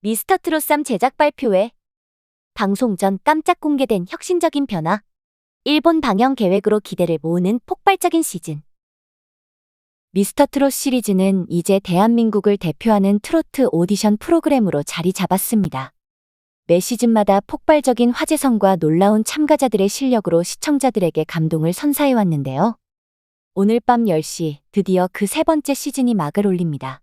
미스터 트롯삼 제작 발표회. 방송 전 깜짝 공개된 혁신적인 변화. 일본 방영 계획으로 기대를 모으는 폭발적인 시즌. 미스터 트롯 시리즈는 이제 대한민국을 대표하는 트로트 오디션 프로그램으로 자리 잡았습니다. 매 시즌마다 폭발적인 화제성과 놀라운 참가자들의 실력으로 시청자들에게 감동을 선사해 왔는데요. 오늘 밤 10시 드디어 그 세 번째 시즌이 막을 올립니다.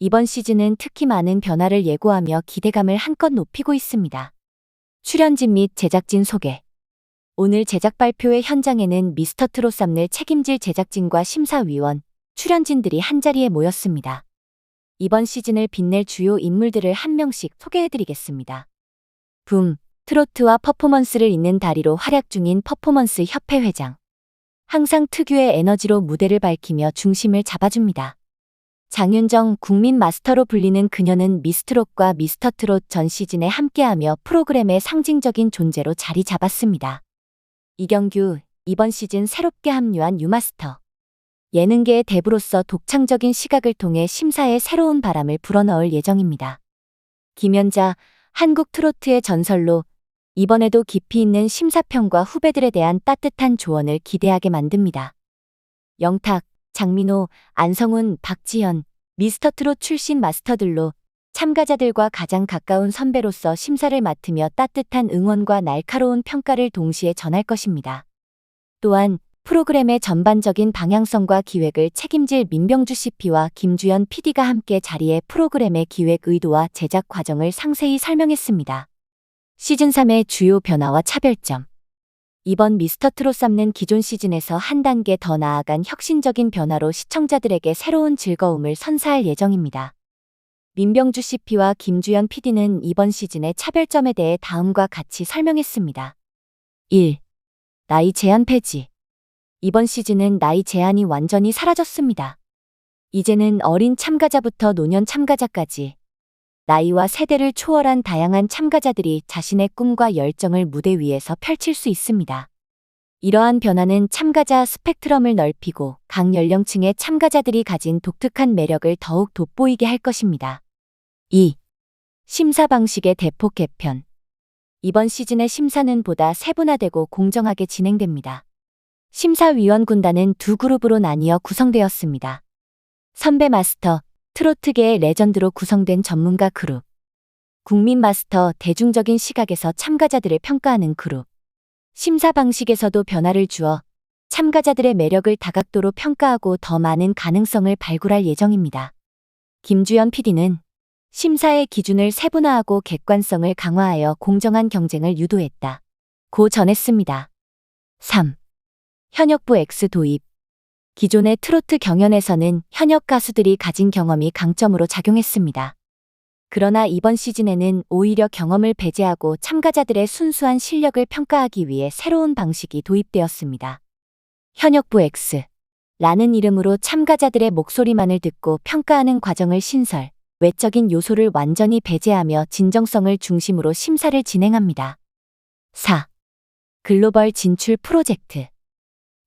이번 시즌은 특히 많은 변화를 예고하며 기대감을 한껏 높이고 있습니다. 출연진 및 제작진 소개. 오늘 제작 발표회 현장에는 미스터 트롯 쌈을 책임질 제작진과 심사위원, 출연진들이 한자리에 모였습니다. 이번 시즌을 빛낼 주요 인물들을 한 명씩 소개해드리겠습니다. 붐, 트로트와 퍼포먼스를 잇는 다리로 활약 중인 퍼포먼스 협회 회장. 항상 특유의 에너지로 무대를 밝히며 중심을 잡아줍니다. 장윤정 국민 마스터로 불리는 그녀는 미스트롯과 미스터 트롯 전 시즌에 함께하며 프로그램의 상징적인 존재로 자리 잡았습니다. 이경규, 이번 시즌 새롭게 합류한 유마스터. 예능계의 대부로서 독창적인 시각을 통해 심사에 새로운 바람을 불어넣을 예정입니다. 김연자, 한국 트로트의 전설로 이번에도 깊이 있는 심사평과 후배들에 대한 따뜻한 조언을 기대하게 만듭니다. 영탁, 장민호, 안성훈, 박지현, 미스터 트롯 출신 마스터들로 참가자들과 가장 가까운 선배로서 심사를 맡으며 따뜻한 응원과 날카로운 평가를 동시에 전할 것입니다. 또한 프로그램의 전반적인 방향성과 기획을 책임질 민병주 CP와 김주연 PD가 함께 자리에 프로그램의 기획 의도와 제작 과정을 상세히 설명했습니다. 시즌3의 주요 변화와 차별점. 이번 미스터 트롯 삼는 기존 시즌에서 한 단계 더 나아간 혁신적인 변화로 시청자들에게 새로운 즐거움을 선사할 예정입니다. 민병주 CP와 김주연 PD는 이번 시즌의 차별점에 대해 다음과 같이 설명했습니다. 1. 나이 제한 폐지. 이번 시즌은 나이 제한이 완전히 사라졌습니다. 이제는 어린 참가자부터 노년 참가자까지 나이와 세대를 초월한 다양한 참가자들이 자신의 꿈과 열정을 무대 위에서 펼칠 수 있습니다. 이러한 변화는 참가자 스펙트럼을 넓히고 각 연령층의 참가자들이 가진 독특한 매력을 더욱 돋보이게 할 것입니다. 2. 심사 방식의 대폭 개편. 이번 시즌의 심사는 보다 세분화되고 공정하게 진행됩니다. 심사위원 군단은 두 그룹으로 나뉘어 구성되었습니다. 선배 마스터, 트로트계의 레전드로 구성된 전문가 그룹. 국민 마스터 대중적인 시각에서 참가자들을 평가하는 그룹. 심사 방식에서도 변화를 주어 참가자들의 매력을 다각도로 평가하고 더 많은 가능성을 발굴할 예정입니다. 김주연 PD는 심사의 기준을 세분화하고 객관성을 강화하여 공정한 경쟁을 유도했다. 고 전했습니다. 3. 현역부 X 도입. 기존의 트로트 경연에서는 현역 가수들이 가진 경험이 강점으로 작용했습니다. 그러나 이번 시즌에는 오히려 경험을 배제하고 참가자들의 순수한 실력을 평가하기 위해 새로운 방식이 도입되었습니다. 현역부 X 라는 이름으로 참가자들의 목소리만을 듣고 평가하는 과정을 신설, 외적인 요소를 완전히 배제하며 진정성을 중심으로 심사를 진행합니다. 4. 글로벌 진출 프로젝트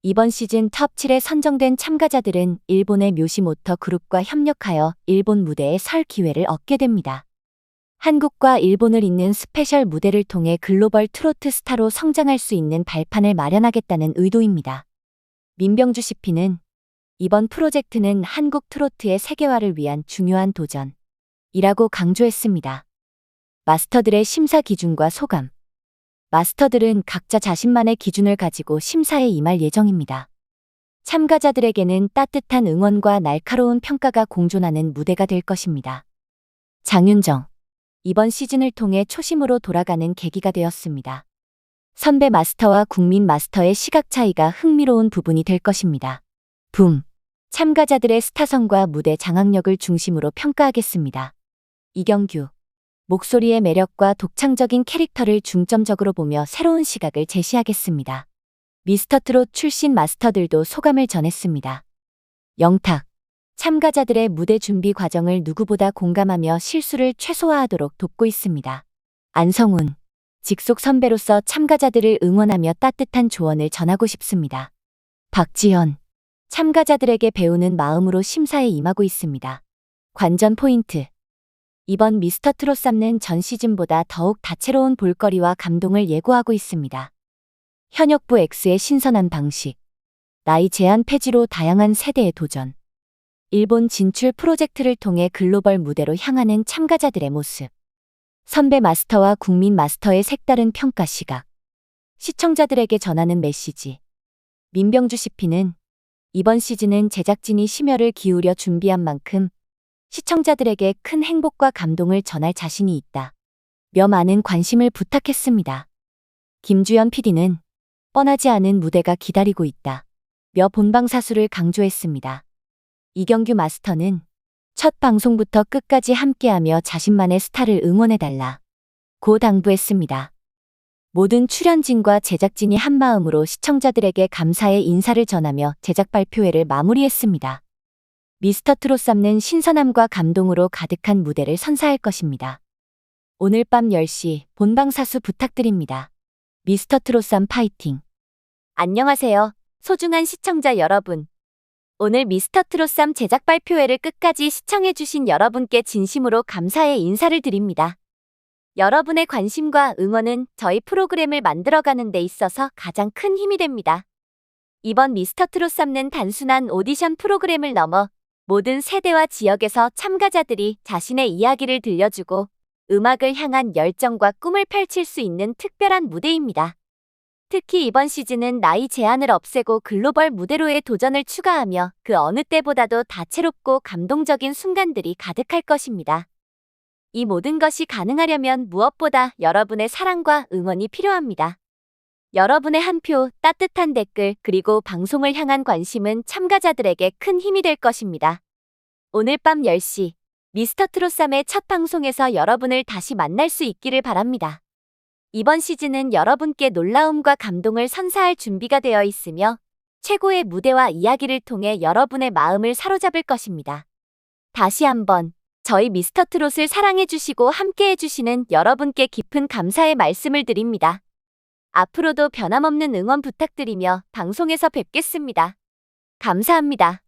이번 시즌 탑 7에 선정된 참가자들은 일본의 묘시모터 그룹과 협력하여 일본 무대에 설 기회를 얻게 됩니다. 한국과 일본을 잇는 스페셜 무대를 통해 글로벌 트로트 스타로 성장할 수 있는 발판을 마련하겠다는 의도입니다. 민병주 CP는 이번 프로젝트는 한국 트로트의 세계화를 위한 중요한 도전 이라고 강조했습니다. 마스터들의 심사 기준과 소감 마스터들은 각자 자신만의 기준을 가지고 심사에 임할 예정입니다. 참가자들에게는 따뜻한 응원과 날카로운 평가가 공존하는 무대가 될 것입니다. 장윤정. 이번 시즌을 통해 초심으로 돌아가는 계기가 되었습니다. 선배 마스터와 국민 마스터의 시각 차이가 흥미로운 부분이 될 것입니다. 붐. 참가자들의 스타성과 무대 장악력을 중심으로 평가하겠습니다. 이경규. 목소리의 매력과 독창적인 캐릭터를 중점적으로 보며 새로운 시각을 제시하겠습니다. 미스터 트롯 출신 마스터들도 소감을 전했습니다. 영탁. 참가자들의 무대 준비 과정을 누구보다 공감하며 실수를 최소화하도록 돕고 있습니다. 안성훈. 직속 선배로서 참가자들을 응원하며 따뜻한 조언을 전하고 싶습니다. 박지현. 참가자들에게 배우는 마음으로 심사에 임하고 있습니다. 관전 포인트. 이번 미스터 트롯 쌈는 전 시즌보다 더욱 다채로운 볼거리와 감동을 예고하고 있습니다. 현역부 X의 신선한 방식, 나이 제한 폐지로 다양한 세대의 도전, 일본 진출 프로젝트를 통해 글로벌 무대로 향하는 참가자들의 모습, 선배 마스터와 국민 마스터의 색다른 평가 시각, 시청자들에게 전하는 메시지. 민병주 CP는 이번 시즌은 제작진이 심혈을 기울여 준비한 만큼 시청자들에게 큰 행복과 감동을 전할 자신이 있다. 며 많은 관심을 부탁했습니다. 김주연 PD는 뻔하지 않은 무대가 기다리고 있다. 며 본방 사수를 강조했습니다. 이경규 마스터는 첫 방송부터 끝까지 함께하며 자신만의 스타를 응원해달라. 고 당부했습니다. 모든 출연진과 제작진이 한마음으로 시청자들에게 감사의 인사를 전하며 제작 발표회를 마무리했습니다. 미스터 트롯 쌈는 신선함과 감동으로 가득한 무대를 선사할 것입니다. 오늘 밤 10시 본방 사수 부탁드립니다. 미스터 트롯 쌈 파이팅! 안녕하세요. 소중한 시청자 여러분. 오늘 미스터 트롯 쌈 제작 발표회를 끝까지 시청해주신 여러분께 진심으로 감사의 인사를 드립니다. 여러분의 관심과 응원은 저희 프로그램을 만들어가는 데 있어서 가장 큰 힘이 됩니다. 이번 미스터 트롯 쌈는 단순한 오디션 프로그램을 넘어 모든 세대와 지역에서 참가자들이 자신의 이야기를 들려주고 음악을 향한 열정과 꿈을 펼칠 수 있는 특별한 무대입니다. 특히 이번 시즌은 나이 제한을 없애고 글로벌 무대로의 도전을 추가하며 그 어느 때보다도 다채롭고 감동적인 순간들이 가득할 것입니다. 이 모든 것이 가능하려면 무엇보다 여러분의 사랑과 응원이 필요합니다. 여러분의 한 표, 따뜻한 댓글, 그리고 방송을 향한 관심은 참가자들에게 큰 힘이 될 것입니다. 오늘 밤 10시 미스터 트롯삼의 첫 방송에서 여러분을 다시 만날 수 있기를 바랍니다. 이번 시즌은 여러분께 놀라움과 감동을 선사할 준비가 되어 있으며 최고의 무대와 이야기를 통해 여러분의 마음을 사로잡을 것입니다. 다시 한번 저희 미스터 트롯을 사랑해주시고 함께해주시는 여러분께 깊은 감사의 말씀을 드립니다. 앞으로도 변함없는 응원 부탁드리며 방송에서 뵙겠습니다. 감사합니다.